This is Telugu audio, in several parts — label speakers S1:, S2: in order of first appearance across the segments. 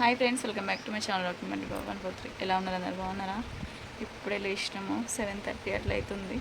S1: Hi friends welcome back to my channel document one four three. ఎలా ఉన్నారు అందరు? బాగున్నారా? ఇప్పుడే లేచినాము. సెవెన్ థర్టీ అట్లా అవుతుంది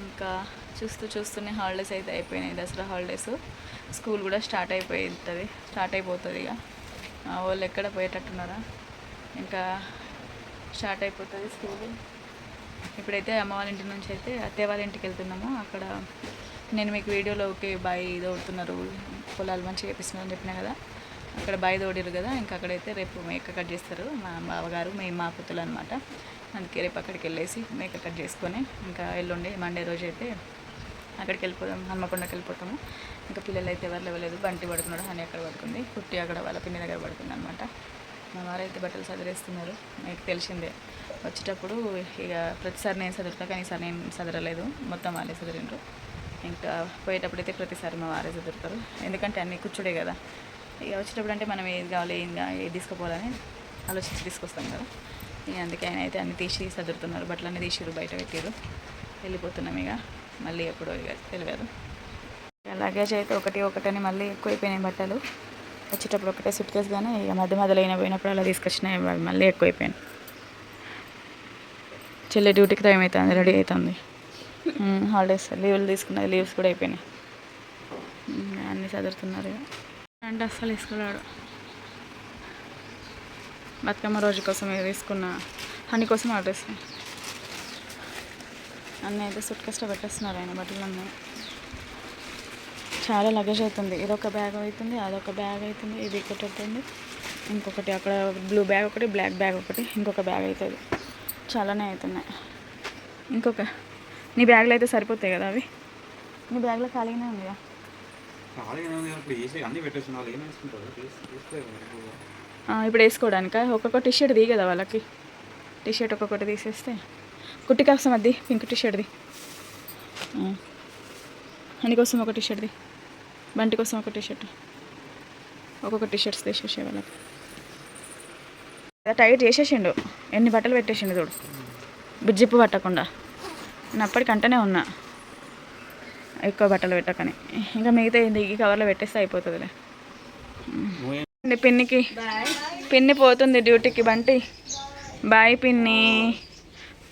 S1: ఇంకా చూస్తూ చూస్తూనే హాలిడేస్ అయితే అయిపోయినాయి. దసరా హాలిడేస్. స్కూల్ కూడా స్టార్ట్ అయిపోతుంది స్టార్ట్ అయిపోతుంది ఇక. వాళ్ళు ఎక్కడ పోయేటట్టున్నారా? ఇంకా స్టార్ట్ అయిపోతుంది స్కూల్. ఇప్పుడైతే అమ్మ వాళ్ళ ఇంటి నుంచి అయితే అత్తయ్య వాళ్ళ ఇంటికి వెళ్తున్నాము. అక్కడ నేను మీకు వీడియోలో ఓకే బాయ్ ఇది అవుతున్నారు. పొలాలు మంచిగా వేపిస్తున్నారు అని చెప్పినా కదా. అక్కడ బాయ్ తోడిరు కదా ఇంకా అక్కడైతే రేపు మేక కట్ చేస్తారు. మా బావగారు మేము మా పుత్తులు అనమాట అందుకే రేపు అక్కడికి వెళ్ళేసి మేక కట్ చేసుకొని ఇంకా ఎల్లుండి మండే రోజు అయితే అక్కడికి వెళ్ళిపోదాం హన్మకొండకి వెళ్ళిపోతాము. ఇంకా పిల్లలు అయితే ఎవరు లేవలేదు. బంటి పడుకున్నాడు హనీ అక్కడ పడుకుంది కుట్టి అక్కడ వాళ్ళ పిన్ని దగ్గర పడుకుంది అనమాట మా వారైతే బట్టలు చదివేస్తున్నారు మీకు తెలిసిందే వచ్చేటప్పుడు ఇక ప్రతిసారి నేను చదువుతా కానీ ఈసారి నేను చదరలేదు మొత్తం వాళ్ళే చదివిండ్రు ఇంకా పోయేటప్పుడు అయితే ప్రతిసారి మా వారే చదువుతారు ఎందుకంటే అన్నీ కూర్చుడే కదా. ఇక వచ్చేటప్పుడు అంటే మనం ఏది కావాలి ఏం ఏది తీసుకుపోవాలని ఆలోచించి తీసుకొస్తాం కదా. ఇక అందుకే ఆయన అయితే అన్ని తీసి చదువుతున్నారు బట్టలు అన్నీ తీసిరు బయట పెట్టారు వెళ్ళిపోతున్నాం ఇక. మళ్ళీ ఎప్పుడో ఇక తెలియదు. లగేజ్ అయితే ఒకటి ఒకటని మళ్ళీ ఎక్కువైపోయినాయి బట్టలు. వచ్చేటప్పుడు ఒకటే సుట్ కేసు కానీ ఇక మధ్య మధ్యలో అయినా పోయినప్పుడు అలా తీసుకొచ్చినాయి మళ్ళీ ఎక్కువైపోయాను చెల్లి డ్యూటీకి టైం అవుతుంది రెడీ అవుతుంది హాలిడేస్ లీవ్లు తీసుకున్నది లీవ్స్ కూడా అయిపోయినాయి. అన్నీ చదువుతున్నారు ఇక. అంటే అస్సలు వేసుకున్నాడు బతుకమ్మ రోజు కోసం ఇది తీసుకున్న హనీ కోసం ఆర్డర్ చేస్తాను అన్నీ అయితే సుట్ కష్ట పెట్టేస్తున్నారు ఆయన బట్టలు అన్నీ చాలా లగేజ్ అవుతుంది. ఇదొక బ్యాగ్ అవుతుంది అదొక బ్యాగ్ అవుతుంది ఇది ఒకటి అవుతుంది ఇంకొకటి అక్కడ బ్లూ బ్యాగ్ ఒకటి బ్లాక్ బ్యాగ్ ఒకటి ఇంకొక బ్యాగ్ అవుతుంది. చాలానే అవుతున్నాయి. ఇంకొక నీ బ్యాగ్లో అయితే సరిపోతాయి కదా అవి? నీ బ్యాగ్లో ఖాళీగానే ఉందిగా
S2: ఉంది కదా? ఇప్పుడు
S1: వేసుకోవడానిక? ఒక్కొక్క టీ షర్ట్ ది కదా వాళ్ళకి. టీ షర్ట్ ఒక్కొక్కటి తీసేస్తే. కుట్టి కోసం అది పింక్ టీ షర్ట్ది అని కోసం ఒక టీ షర్ట్ది బంటి కోసం ఒక టీ షర్ట్ ఒక్కొక్క టీ షర్ట్స్ తీసేసే వాళ్ళకి. టైట్ చేసేసిండు. ఎన్ని బట్టలు పెట్టేసిండు చూడు. బుజ్జిప్పు పట్టకుండా. నేను అప్పటికంటనే ఉన్నా. ఎక్కువ బట్టలు పెట్టకని. ఇంకా మిగతా ఏంది ఈ కవర్లో పెట్టేస్తే అయిపోతుందిలే. అండి పిన్నికి పిన్ని పోతుంది డ్యూటీకి బంటి. బాయ్ పిన్ని.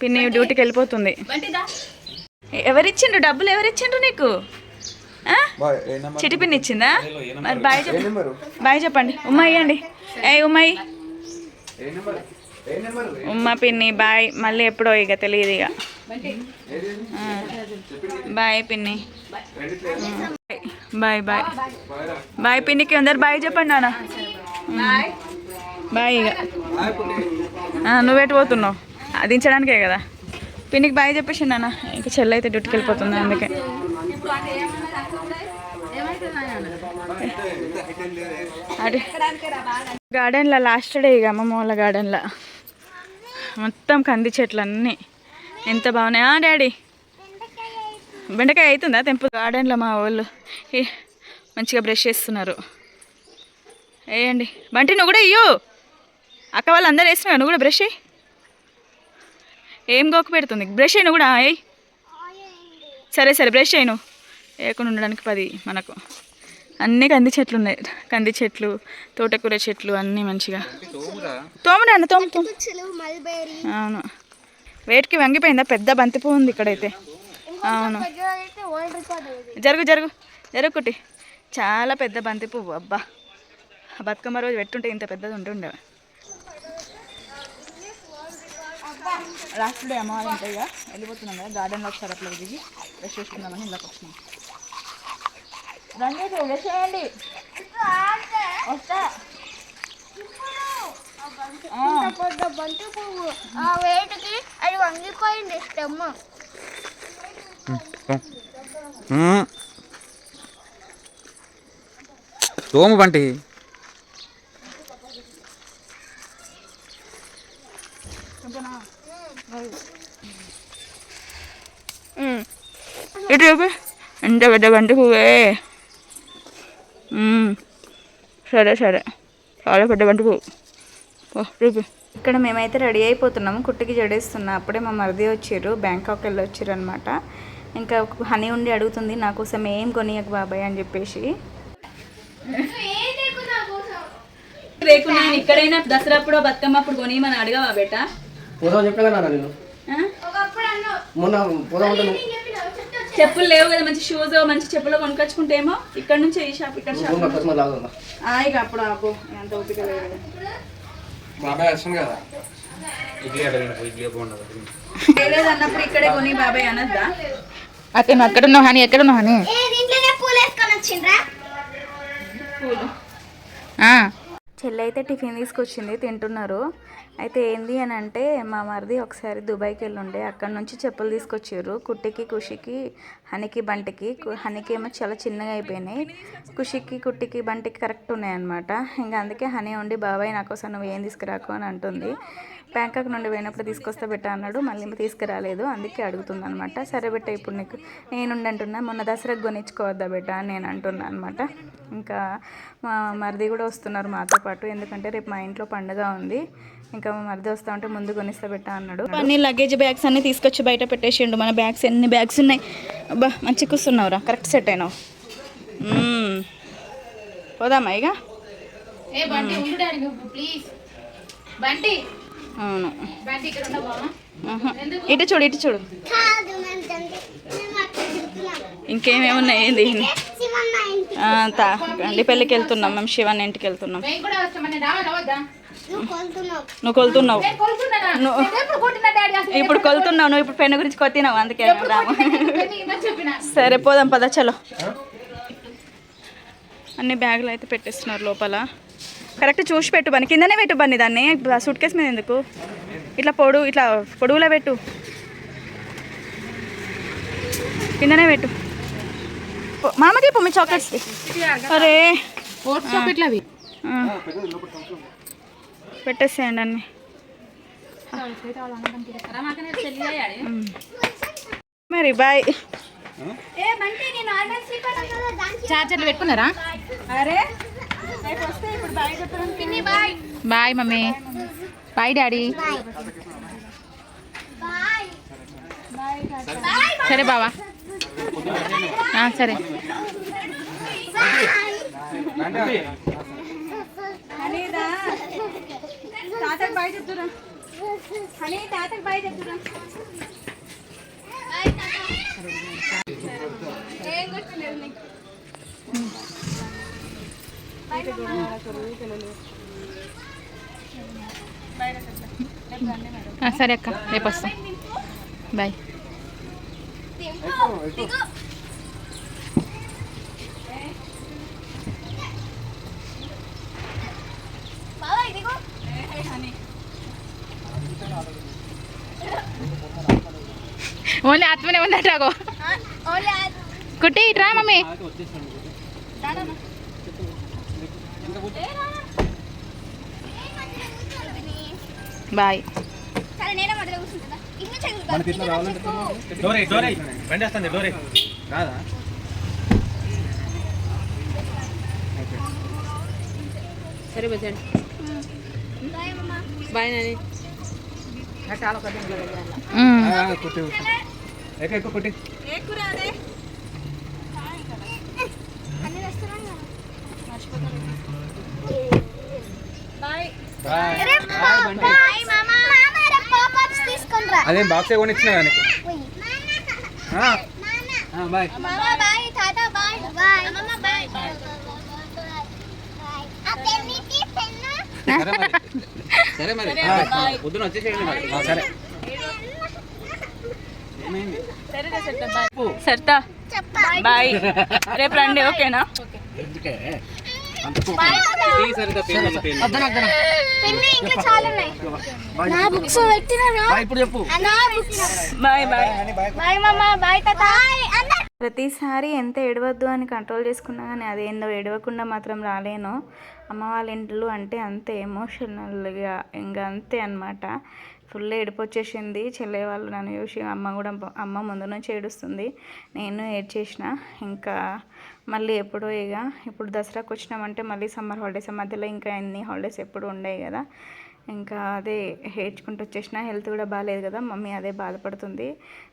S1: పిన్ని డ్యూటీకి వెళ్ళిపోతుంది. ఎవరిచ్చిండ్రు? డబ్బులు ఎవరిచ్చిండ్రు నీకు? ఆ? చిటి పిన్ని ఇచ్చిందా? మరి బాయ్ చెప్ప. బాయ్ చెప్పండి. ఉమ్మ ఇయ్యండి. ఏ ఉమ్మాయి
S2: ఏ నెంబర్? ఏ నెంబర్?
S1: ఉమ్మ పిన్ని బాయ్. మళ్ళీ ఎప్పుడో ఇక తెలియదు ఇక. బాయ్ పిన్ని. Bye bye. బాయ్ పిన్నికి అందరు బాయ్ చెప్పండి నాన్న. బాయ్ ఇక ఆ, నువ్వెటు పోతున్నావు? దించడానికే కదా. పిన్నికి బాయ్ చెప్పేసి నాన్న. ఇంకా చెల్లె అయితే డ్యూటీకి వెళ్ళిపోతుంది అందుకే. అదే గార్డెన్లో లాస్ట్ డే ఇక అమ్మమ్మ వాళ్ళ గార్డెన్లో. మొత్తం కంది చెట్లు అన్నీ ఎంత బాగున్నాయి? ఆ డాడీ. బెండకాయ అవుతుందా? తెంపు. గార్డెన్లో మా వాళ్ళు ఏ, మంచిగా బ్రష్ చేస్తున్నారు. వేయండి. బంటి నువ్వు కూడా ఇయ్యు. అక్క వాళ్ళు అందరు వేస్తున్నారు. నువ్వు కూడా బ్రష్ అయ్యి ఏం గోకు పెడుతుంది? బ్రష్ అయ్యి కూడా అయ్యి సరే సరే బ్రష్ అయ్యి నువ్వు. వేయకుండా ఉండడానికి పది మనకు. అన్నీ కంది చెట్లు ఉన్నాయి. కంది చెట్లు తోటకూర చెట్లు అన్నీ మంచిగా.
S2: తోమురా.
S1: తోమడా అన్న తోము తోము. అవును. వేటికి వంగిపోయిందా? పెద్ద బంతి పువ్వు ఉంది ఇక్కడైతే. అవును. జరుగు జరుగు జరుగుకుటి చాలా పెద్ద బంతి పువ్వు. అబ్బా. బతుకమ్మ రోజు పెట్టుంటే ఇంత పెద్దది ఉంటుండే. లాస్ట్ డే అమ్మ ఉంటాయి ఇక వెళ్ళిపోతున్నాం కదా. గార్డెన్లో ఒకసారి అట్లా దిగి ఫ్రెష్ చేసుకుందామని ఇళ్ళకి వచ్చినాం. రండి చేయండి. వస్తా. ఆ.
S3: బంతి పువ్వు. ఆ వేటికి అది వంగిపోయింది స్టెమ్
S2: తోము బంటి
S1: ఇటు ఎంత పెద్ద బంతి పువ్వే. సరే సరే. చాలా పెద్ద బంతి పువ్వు. ఇక్కడ మేమైతే రెడీ అయిపోతున్నాము. కుట్టికి జడేస్తున్నా. అప్పుడే మా మరిది వచ్చారు. బ్యాంకాక్ వెళ్ళి వచ్చారు అనమాట ఇంకా హనీ ఉండి అడుగుతుంది. నా కోసం ఏం కొనియకు బాబాయ్ అని చెప్పేసి. లేకున్నా ఆయన ఇక్కడైనా దసరా అప్పుడు బతుకమ్మ అప్పుడు కొని మన అడగవా బేట?
S4: పోదాం చెప్పినా కదా నేను?
S1: ఆ?
S3: ఒకప్పుడు అన్నావు
S4: మొన్న పోదాం అంటే నువ్వు
S1: చెప్పులు లేవు కదా. మంచి షూస్ మంచి చెప్పులు కొనుకొచ్చుకుంటేమో ఇక్కడ నుంచి ఈ షాప్ ఇక్కడ షాప్ ఇక అప్పుడు ఆపు. అంత ఓపిక లేదు.
S4: బాబాయ్ వస్తుంది కదా.
S2: అక్కడ
S1: ఇక్కడే కొని బాబాయ్ అనద్దా?
S5: అక్కడ నువ్వు ఎక్కడ ఉన్నావు హనీ ఎక్కడ ఉన్నావు హనీ?
S1: అయితే టిఫిన్ తీసుకొచ్చింది తింటున్నారు. అయితే ఏంది అని అంటే మా మరిది ఒకసారి దుబాయ్కి వెళ్ళి ఉండే అక్కడ నుంచి చెప్పులు తీసుకొచ్చారు కుట్టికి కుషికి హనికి బంటికి. కు- హనికి ఏమో చాలా చిన్నగా అయిపోయినాయి. కుషికి కుట్టికి బంటికి కరెక్ట్ ఉన్నాయి అనమాట ఇంకా అందుకే హనీ ఉండి బాబాయ్ నా కోసం నువ్వు ఏం తీసుకురాకు అని అంటుంది. బ్యాంకాక్ నుండి పోయినప్పుడు తీసుకొస్తే బిట్ట అన్నాడు. మళ్ళీ తీసుకురాలేదు. అందుకే అడుగుతుంది అనమాట సరే బిట్ట ఇప్పుడు నీకు నేను అంటున్నా. మొన్న దసరాకు కొనిచ్చుకోవద్దా బిడ్డ అని నేను అంటున్నా అనమాట ఇంకా మా మరిది కూడా వస్తున్నారు మాతో పాటు. ఎందుకంటే రేపు మా ఇంట్లో పండుగ ఉంది. ఇంకా మా మరిది వస్తా ఉంటే ముందు కొనిస్తా బెట్ట అన్నాడు. అన్ని లగేజ్ బ్యాగ్స్ అన్ని తీసుకొచ్చి బయట పెట్టేసిండు. మన బ్యాగ్స్ ఎన్ని బ్యాగ్స్ ఉన్నాయి? అబ్బా మంచి కూర్చున్నావురా. కరెక్ట్ సెట్ అయినావు. పోదామా ఇక?
S5: ఏ బంటి ఉండు డాడీ నువ్వు ప్లీజ్ బంటి
S1: అవును. ఇటు చూడు ఇటు చూడు.
S3: కాదు మేము తండ్రి మేము అక్కడ తిరుగుతున్నాం
S1: ఇంకేమేమి ఉన్నాయి ఏంది? గండి పెళ్ళికి వెళ్తున్నాం మేము శివాన్ ఇంటికి వెళ్తున్నాం.
S3: నువ్వు
S1: కొలుతున్నావు. ఇప్పుడు కొలుతున్నావు నువ్వు ఇప్పుడు పెన్ను గురించి కొత్తినావు అందుకే సరే పోదాం పద చలో. అన్ని బ్యాగులు అయితే పెట్టేస్తున్నారు లోపల. కరెక్ట్ చూసి పెట్టు బని కిందనే పెట్టు బని దాన్ని. సూట్ కేసు మీద ఎందుకు? ఇట్లా పొడు ఇట్లా పొడుగులో పెట్టు. కిందనే పెట్టు. మామ దీపు మీ చాక్లెట్స్ అరే.
S5: చాక్లెట్లు అవి.
S1: పెట్టేసేయండి అన్ని. మరి బాయ్.
S5: చార్జర్లు పెట్టుకున్నారా?
S1: అరే బాయ్
S5: మమ్మీ. Bye daddy. సరే బావా. ఆ, సరే.
S1: హనీదా. తాతకు బాయ్ చెప్తురా హనీ తాతకు బాయ్ చెప్తురా ఏం గుర్తులేదు నీకు?
S5: ఆ, సరే అక్క రేపు వస్తాం. బాయ్
S3: దిగు
S5: ఓన్లీ ఆత్మనే ఉందటాగో
S3: ఓన్లీ
S5: కుట్టి ఇట్రా మమ్మీ. బాయ్.
S3: సరే
S2: రాదా?
S5: బజండి
S3: బాయ్
S5: నాని.
S2: కుట్టి. ఎక్క ఎక్కువ కుట్టి.
S1: ఏ కూర అదే?
S2: బాక్స్ కొని ఇచ్చిన కదా నీకు బాయ్. సరే మరి. పొద్దున వచ్చేసేయండి మరి. సరే.
S1: సరితా బాయ్. రేపు రండి ఓకేనా? ప్రతిసారి ఎంత ఏడవద్దు అని కంట్రోల్ చేసుకున్నా కానీ అదేందో ఏడవకుండా మాత్రం రాలేను. అమ్మ వాళ్ళ ఇంట్లో అంటే అంతే ఎమోషనల్గా ఇంకా అంతే అనమాట ఫుల్ ఏడుపు వచ్చేసింది చెల్లె వాళ్ళు నన్ను చూసి అమ్మ కూడా అమ్మ ముందు నుంచి ఏడుస్తుంది. నేను ఏడ్చేసిన. ఇంకా మళ్ళీ ఎప్పుడో ఇక ఇప్పుడు దసరాకు వచ్చినామంటే మళ్ళీ సమ్మర్ హాలిడేస్ మధ్యలో ఇంకా ఎన్ని హాలిడేస్ ఎప్పుడు ఉండేవి కదా. ఇంకా అదే ఏడ్చుకుంటూ వచ్చేసిన. హెల్త్ కూడా బాగాలేదు కదా. మమ్మీ అదే బాధపడుతుంది.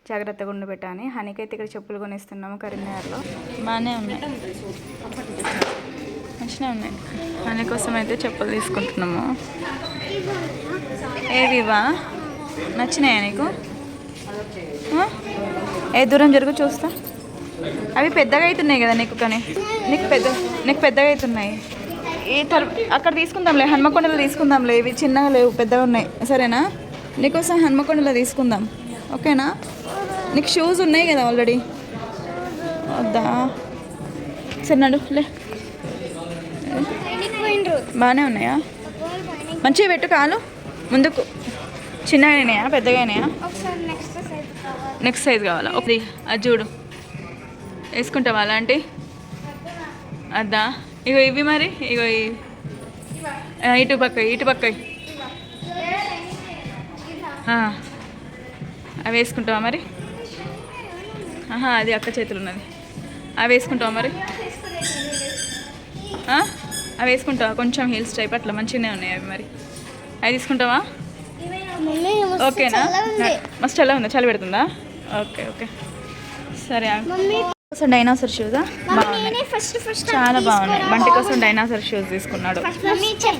S1: జాగ్రత్తగా ఉండబెట్టని హనీకైతే ఇక్కడ చెప్పులు కొనిస్తున్నాము కరీంనగర్లో. బాగానే ఉన్నాయి. మంచిగా ఉన్నాయి. హనీ కోసం అయితే చెప్పులు తీసుకుంటున్నాము. ఏవివా? నచ్చినాయా నీకు? ఏ దూరం జరుగు చూస్తా. అవి పెద్దగా అవుతున్నాయి కదా నీకు కానీ. నీకు పెద్ద నీకు పెద్దగా అవుతున్నాయి ఈ తర్ అక్కడ తీసుకుందాంలే హన్మకొండలో తీసుకుందాంలే. ఇవి చిన్నగా లేవు పెద్దగా ఉన్నాయి. సరేనా? నీకోసం హన్మకొండలో తీసుకుందాం. ఓకేనా? నీకు షూస్ ఉన్నాయి కదా ఆల్రెడీ వద్దా? సరే నడు లే. బాగానే ఉన్నాయా? మంచిగా పెట్టు కాలు. ముందుకు. చిన్నగా అయినాయా పెద్దగా
S3: నెక్స్ట్
S1: సైజ్ కావాలా. ఒకటి. అది చూడు. వేసుకుంటావా అలాంటి? అద్దా. ఇగో ఇవి మరి? ఇగో ఇటు పక్క ఇటు పక్క. అవి వేసుకుంటావా మరి? ఆహా అది అక్క చేతులు ఉన్నది అవి వేసుకుంటావా మరి? అవి వేసుకుంటావా? కొంచెం హీల్స్ టైప్ అట్లా మంచిగానే ఉన్నాయి అవి మరి. అవి తీసుకుంటావా? ఓకేనా? మస్తు చల్ల ఉందా? చలి పెడుతుందా? Okay okay. సరే కోసం డైనాసర్ షూసా
S3: మమ్మీ
S1: బాగున్నాయి.
S3: నేనే ఫస్ట్ ఫస్ట్
S1: చాలా బాగున్నాయి. బంటి కోసం డైనాసర్ షూస్ తీసుకున్నాడు.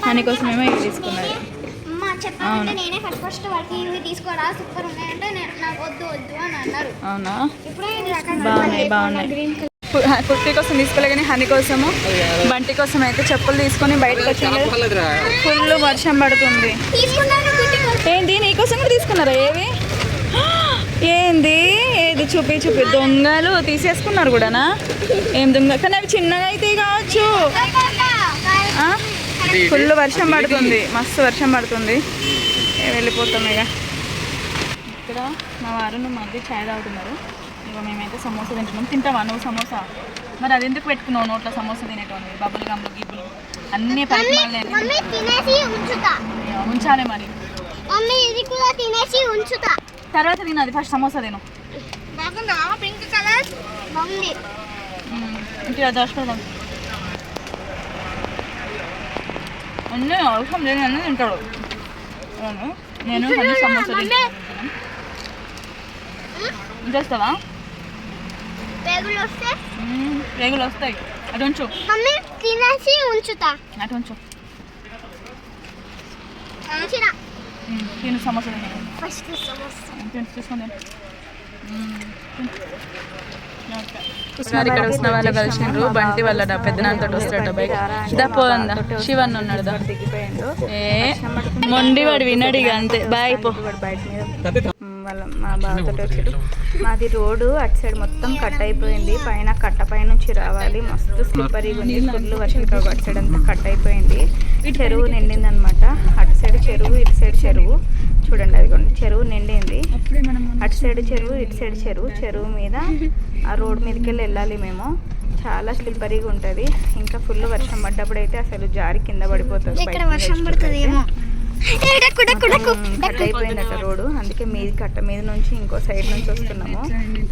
S1: దాని కోసం ఏమో ఇవి తీసుకున్నది
S3: అమ్మ చెప్పాలంటే నేనే ఫస్ట్ ఫస్ట్ వాడికి ఇవి తీసుకోరా? సూపర్ ఉన్నాయంటే నేను నాకు వద్దు వద్దు అని అన్నారు.
S1: అవునా? బాగున్నాయి బాగున్నాయి. కుర్తీ కోసం తీసుకోలే కానీ హనీ కోసము బంటి కోసం అయితే చెప్పులు తీసుకొని బయటకు వచ్చింది. ఫుల్ వర్షం పడుతుంది. ఏంది నీకోసం కూడా తీసుకున్నారా ఏవి? ఏంది ఏది చూపి చూపి. దొంగలు తీసేసుకున్నారు కూడానా? ఏం దొంగ? కానీ అవి చిన్నగా అయితే కావచ్చు. ఫుల్ వర్షం పడుతుంది. మస్తు వర్షం పడుతుంది. వెళ్ళిపోతాం ఇక. ఇక్కడ మా వారు మధ్య ఛాయ్ తాగుతున్నారు. ఇక మేమైతే సమోసా తింటున్నాం. తింటావా నువ్వు సమోసా? మరి అది ఎందుకు పెట్టుకున్నావు నోట్లో సమోసా తినేటోని? బబ్బులు గమ్ములు గిబ్బులు అన్నీ ఉంచాలి మరి. తర్వాత తినది ఫస్ట్ సమోసా తిను.
S3: Pink colour? బాగుంది.
S1: అన్నీ అవసరం లేదు అన్నీ తింటాడు. నేను సమోసా తింటాను. ఇంకేస్తావా
S3: పేగులు వస్తే
S1: మ్మ్, రేగులు వస్తాయి. అటు ఉంచు.
S3: మమ్మీ తినేసి ఉంచుతా.
S1: అటు ఉంచు.
S3: ఉంచినా?
S1: మ్మ్, తిను సమోసా తిను.
S3: ఫస్ట్ సమోసా.
S1: తిను తీసుకొని ఇక్కడ వచ్చిన వాళ్ళు కలిసిండ్రు. బంటి వాళ్ళ పెద్దనాన్నతో వస్తాడట బైక్. దా పోందా శివన్ ఉన్నాడు ఏ మొండి వాడు విన్నాడు ఇక అంతే. బాయ్ పో. మా బావతో వచ్చాడు. మాది రోడ్డు అటు సైడ్ మొత్తం కట్ అయిపోయింది. పైన కట్ట పై నుంచి రావాలి. మస్తు స్లిప్పరీగా ఉంది. ఫుల్ వర్షం అటు సైడ్ అంతా కట్ అయిపోయింది. చెరువు నిండింది అనమాట అటు సైడ్ చెరువు ఇటు సైడ్ చెరువు. చూడండి అదిగోండి. చెరువు నిండింది. అటు సైడ్ చెరువు ఇటు సైడ్ చెరువు. చెరువు మీద ఆ రోడ్ మీదకి వెళ్ళి వెళ్ళాలి మేము. చాలా స్లిప్పరీగా ఉంటుంది. ఇంకా ఫుల్ వర్షం పడ్డప్పుడు అయితే అసలు జారి కింద పడిపోతుంది
S3: వర్షం
S1: నిలబడిపోతే.
S3: పడుతుందేమో డక్కు డక్కు డక్కు.
S1: అయిపోయిందట రోడ్డు. అందుకే మీది కట్ట మీద నుంచి ఇంకో సైడ్ నుంచి వస్తున్నాము.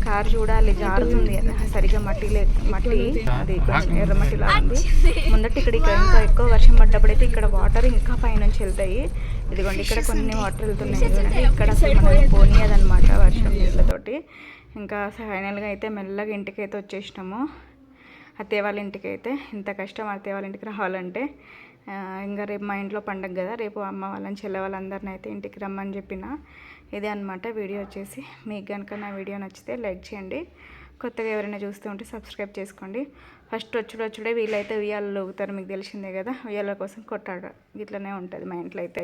S1: కార్ చూడాలి జారుతుంది సరిగా మట్టి లే మట్టి అది కొంచెం ఎర్ర మట్టి లా ఉంది. ముందట ఇక్కడ ఇక్కడ ఇంకా ఎక్కువ వర్షం పడ్డప్పుడైతే ఇక్కడ వాటర్ ఇంకా పైనుంచి వెళ్తాయి. ఇదిగోండి ఇక్కడ కొన్ని వాటర్ వెళ్తున్నాయి ఇక్కడ అసలు మనం పోనీయదనమాట వర్షం నీళ్ళతోటి. ఇంకా ఫైనల్గా అయితే మెల్లగా ఇంటికి అయితే వచ్చేసినాము. అత్తయ్య వాళ్ళ ఇంటికి అయితే ఇంత కష్టం అత్తయ్య వాళ్ళ ఇంటికి రావాలంటే. ఇంకా రేపు మా ఇంట్లో పండగ కదా రేపు అమ్మ వాళ్ళని చెల్లె వాళ్ళందరిని అయితే ఇంటికి రమ్మని చెప్పిన. ఇదే అనమాట వీడియో వచ్చేసి. మీకు కనుక నా వీడియో నచ్చితే లైక్ చేయండి. కొత్తగా ఎవరైనా చూస్తూ ఉంటే సబ్స్క్రైబ్ చేసుకోండి. ఫస్ట్ వచ్చుడు వచ్చుడే వీళ్ళైతే ఉయ్యాలలో ఊగుతారు మీకు తెలిసిందే కదా. ఉయ్యాల కోసం కొట్టాడు ఇట్లనే ఉంటుంది మా ఇంట్లో అయితే.